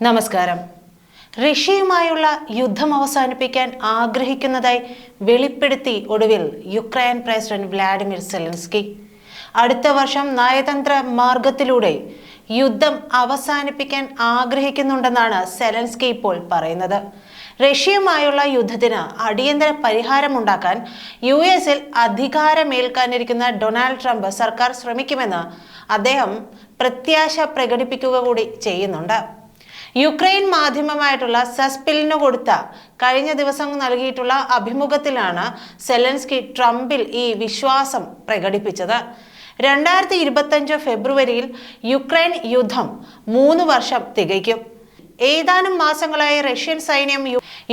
നമസ്കാരം. റഷ്യയുമായുള്ള യുദ്ധം അവസാനിപ്പിക്കാൻ ആഗ്രഹിക്കുന്നതായി വെളിപ്പെടുത്തി ഒടുവിൽ യുക്രൈൻ പ്രസിഡന്റ് വ്ലാഡിമിർ സെലൻസ്കി. അടുത്ത വർഷം നയതന്ത്ര മാർഗത്തിലൂടെ യുദ്ധം അവസാനിപ്പിക്കാൻ ആഗ്രഹിക്കുന്നുണ്ടെന്നാണ് സെലൻസ്കി ഇപ്പോൾ പറയുന്നത്. റഷ്യയുമായുള്ള യുദ്ധത്തിന് അടിയന്തര പരിഹാരമുണ്ടാക്കാൻ യു എസിൽ അധികാരമേൽക്കാനിരിക്കുന്ന ഡൊണാൾഡ് ട്രംപ് സർക്കാർ ശ്രമിക്കുമെന്ന് അദ്ദേഹം പ്രത്യാശ പ്രകടിപ്പിക്കുക കൂടി ചെയ്യുന്നുണ്ട്. യുക്രൈൻ മാധ്യമമായിട്ടുള്ള സസ്പിലിന് കൊടുത്ത കഴിഞ്ഞ ദിവസം നൽകിയിട്ടുള്ള അഭിമുഖത്തിലാണ് സെലൻസ്കി ട്രംപിൽ ഈ വിശ്വാസം പ്രകടിപ്പിച്ചത്. രണ്ടായിരത്തി ഇരുപത്തഞ്ച് ഫെബ്രുവരിയിൽ യുക്രൈൻ യുദ്ധം മൂന്ന് വർഷം തികയ്ക്കും. ഏതാനും മാസങ്ങളായി റഷ്യൻ സൈന്യം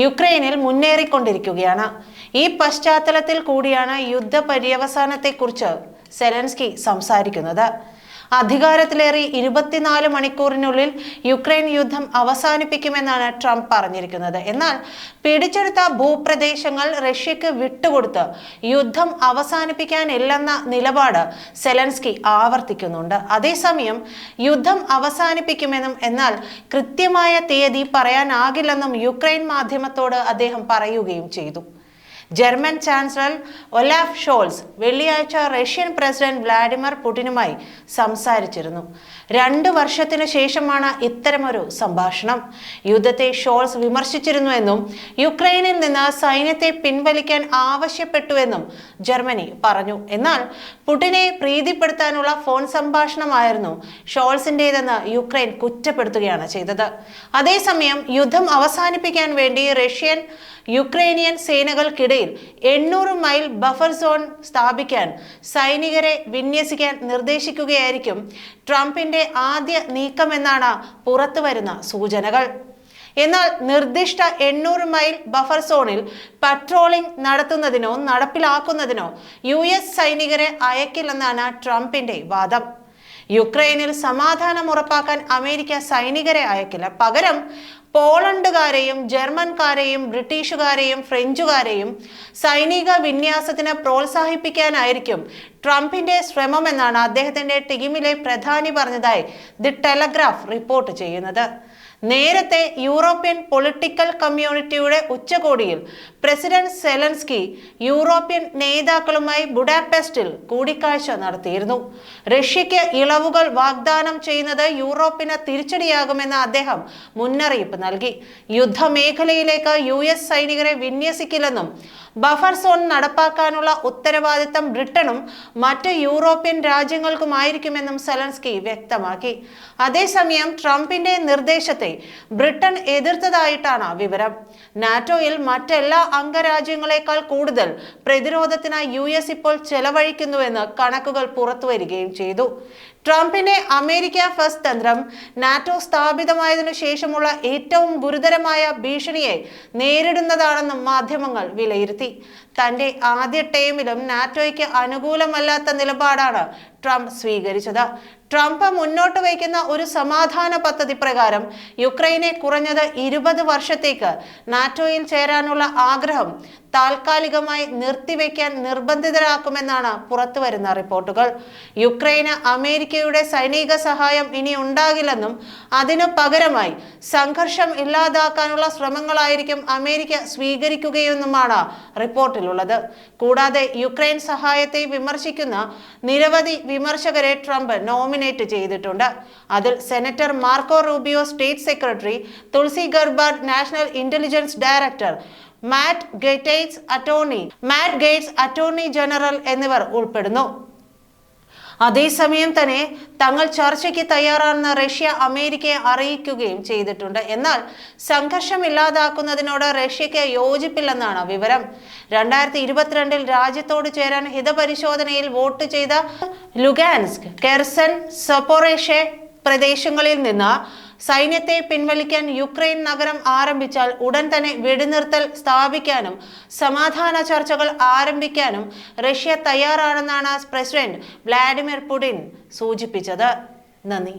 യുക്രൈനിൽ മുന്നേറിക്കൊണ്ടിരിക്കുകയാണ്. ഈ പശ്ചാത്തലത്തിൽ കൂടിയാണ് യുദ്ധ പര്യവസാനത്തെക്കുറിച്ച് സെലൻസ്കി സംസാരിക്കുന്നത്. അധികാരത്തിലേറി ഇരുപത്തിനാല് മണിക്കൂറിനുള്ളിൽ യുക്രൈൻ യുദ്ധം അവസാനിപ്പിക്കുമെന്നാണ് ട്രംപ് പറഞ്ഞിരിക്കുന്നത്. എന്നാൽ പിടിച്ചെടുത്ത ഭൂപ്രദേശങ്ങൾ റഷ്യക്ക് വിട്ടുകൊടുത്ത് യുദ്ധം അവസാനിപ്പിക്കാനില്ലെന്ന നിലപാട് സെലൻസ്കി ആവർത്തിക്കുന്നുണ്ട്. അതേസമയം യുദ്ധം അവസാനിപ്പിക്കുമെന്നും എന്നാൽ കൃത്യമായ തീയതി പറയാനാകില്ലെന്നും യുക്രൈൻ മാധ്യമത്തോട് അദ്ദേഹം പറയുകയും ചെയ്തു. ജർമ്മൻ ചാൻസലർ ഒലാഫ് ഷോൾസ് വെള്ളിയാഴ്ച റഷ്യൻ പ്രസിഡന്റ് വ്ളാഡിമിർ പുടിനുമായി സംസാരിച്ചിരുന്നു. രണ്ട് വർഷത്തിനു ശേഷമാണ് ഇത്തരമൊരു സംഭാഷണം. യുദ്ധത്തെ ഷോൾസ് വിമർശിച്ചിരുന്നുവെന്നും യുക്രൈനിൽ നിന്ന് സൈന്യത്തെ പിൻവലിക്കാൻ ആവശ്യപ്പെട്ടുവെന്നും ജർമ്മനി പറഞ്ഞു. എന്നാൽ പുടിനെ പ്രീതിപ്പെടുത്താനുള്ള ഫോൺ സംഭാഷണമായിരുന്നു ഷോൾസിന്റെതെന്ന് യുക്രൈൻ കുറ്റപ്പെടുത്തുകയാണ് ചെയ്തത്. അതേസമയം യുദ്ധം അവസാനിപ്പിക്കാൻ വേണ്ടി റഷ്യൻ യുക്രൈനിയൻ സേനകൾക്കിടയിൽ എണ്ണൂറ് മൈൽ ബഫർ സോൺ സ്ഥാപിക്കാൻ സൈനികരെ വിന്യസിക്കാൻ നിർദ്ദേശിക്കുകയായിരിക്കും ട്രംപിന്റെ ആദ്യ നീക്കമെന്നാണ് പുറത്തുവരുന്ന സൂചനകൾ. എന്നാൽ നിർദ്ദിഷ്ട എണ്ണൂറ് മൈൽ ബഫർ സോണിൽ പട്രോളിംഗ് നടത്തുന്നതിനോ നടപ്പിലാക്കുന്നതിനോ യു എസ് സൈനികരെ അയക്കില്ലെന്നാണ് ട്രംപിന്റെ വാദം. യുക്രൈനിൽ സമാധാനം ഉറപ്പാക്കാൻ അമേരിക്ക സൈനികരെ അയക്കില്ല. പകരം പോളണ്ടുകാരെയും ജർമ്മൻകാരെയും ബ്രിട്ടീഷുകാരെയും ഫ്രഞ്ചുകാരെയും സൈനിക വിന്യാസത്തിന് പ്രോത്സാഹിപ്പിക്കാനായിരിക്കും ട്രംപിന്റെ ശ്രമമെന്നാണ് അദ്ദേഹത്തിന്റെ ടീമിലെ പ്രധാനി പറഞ്ഞതായി ദി ടെലഗ്രാഫ് റിപ്പോർട്ട് ചെയ്യുന്നത്. നേരത്തെ യൂറോപ്യൻ പൊളിറ്റിക്കൽ കമ്മ്യൂണിറ്റിയുടെ ഉച്ചകോടിയിൽ പ്രസിഡന്റ് സെലൻസ്കി യൂറോപ്യൻ നേതാക്കളുമായി ബുഡാപെസ്റ്റിൽ കൂടിക്കാഴ്ച നടത്തിയിരുന്നു. റഷ്യയ്ക്ക് ഇളവുകൾ വാഗ്ദാനം ചെയ്യുന്നത് യൂറോപ്പിന് തിരിച്ചടിയാകുമെന്ന് അദ്ദേഹം മുന്നറിയിപ്പ് നൽകി. യുദ്ധമേഖലയിലേക്ക് യു എസ് സൈനികരെ വിന്യസിക്കില്ലെന്നും ബഫർ സോൺ നടപ്പാക്കാനുള്ള ഉത്തരവാദിത്തം ബ്രിട്ടനും മറ്റ് യൂറോപ്യൻ രാജ്യങ്ങൾക്കുമായിരിക്കുമെന്നും സെലൻസ്കി വ്യക്തമാക്കി. അതേസമയം ട്രംപിന്റെ നിർദ്ദേശത്തെ ബ്രിട്ടൻ എതിർത്തതായിട്ടാണ് വിവരം. നാറ്റോയിൽ മറ്റെല്ലാ അംഗരാജ്യങ്ങളെക്കാൾ കൂടുതൽ പ്രതിരോധത്തിനായി യു എസ് ഇപ്പോൾ ചെലവഴിക്കുന്നുവെന്ന് കണക്കുകൾ പുറത്തുവരികയും ചെയ്തു. ട്രംപിന്റെ അമേരിക്ക ഫസ്റ്റ് തന്ത്രം നാറ്റോ സ്ഥാപിതമായതിനു ശേഷമുള്ള ഏറ്റവും ഗുരുതരമായ ഭീഷണിയെ നേരിടുന്നതാണെന്നും മാധ്യമങ്ങൾ വിലയിരുത്തി. തന്റെ ആദ്യ ടൈമിലും നാറ്റോയ്ക്ക് അനുകൂലമല്ലാത്ത നിലപാടാണ് ട്രംപ് സ്വീകരിച്ചത്. ട്രംപ് മുന്നോട്ട് വയ്ക്കുന്ന ഒരു സമാധാന പദ്ധതി പ്രകാരം യുക്രൈനെ കുറഞ്ഞത് ഇരുപത് വർഷത്തേക്ക് നാറ്റോയിൽ ചേരാനുള്ള ആഗ്രഹം താൽക്കാലികമായി നിർത്തിവെക്കാൻ നിർബന്ധിതരാക്കുമെന്നാണ് പുറത്തുവരുന്ന റിപ്പോർട്ടുകൾ. യുക്രൈന് അമേരിക്കയുടെ സൈനിക സഹായം ഇനി ഉണ്ടാകില്ലെന്നും അതിനു പകരമായി സംഘർഷം ഇല്ലാതാക്കാനുള്ള ശ്രമങ്ങളായിരിക്കും അമേരിക്ക സ്വീകരിക്കുകയെന്നുമാണ് റിപ്പോർട്ടിലുള്ളത്. കൂടാതെ യുക്രൈൻ സഹായത്തെ വിമർശിക്കുന്ന നിരവധി വിമർശകരെ ട്രംപ് നോമിനേറ്റ് ചെയ്തിട്ടുണ്ട്. അതിൽ senator Marco Rubio state secretary Tulsi Gabbard national intelligence director Matt Gaetz attorney. Matt Gaetz attorney general എന്നിവർ ഉൾപ്പെടുന്നു. അതേസമയം തന്നെ തങ്ങൾ ചർച്ചയ്ക്ക് തയ്യാറാണെന്ന് റഷ്യ അമേരിക്കയെ അറിയിക്കുകയും ചെയ്തിട്ടുണ്ട്. എന്നാൽ സംഘർഷം ഇല്ലാതാക്കുന്നതിനോട് റഷ്യയ്ക്ക് യോജിപ്പില്ലെന്നാണ് വിവരം. രണ്ടായിരത്തി ഇരുപത്തിരണ്ടിൽ രാജ്യത്തോട് ചേരാൻ ഹിതപരിശോധനയിൽ വോട്ട് ചെയ്ത ലുഗാൻസ്ക് കെർസൻ സൊപ്പോറേഷെ പ്രദേശങ്ങളിൽ നിന്ന് സൈന്യത്തെ പിൻവലിക്കാൻ യുക്രൈൻ നഗരം ആരംഭിച്ചാൽ ഉടൻ തന്നെ വെടിനിർത്തൽ സ്ഥാപിക്കാനും സമാധാന ചർച്ചകൾ ആരംഭിക്കാനും റഷ്യ തയ്യാറാണെന്നാണ് പ്രസിഡന്റ് വ്ളാഡിമിർ പുടിൻ സൂചിപ്പിച്ചത്. നന്ദി.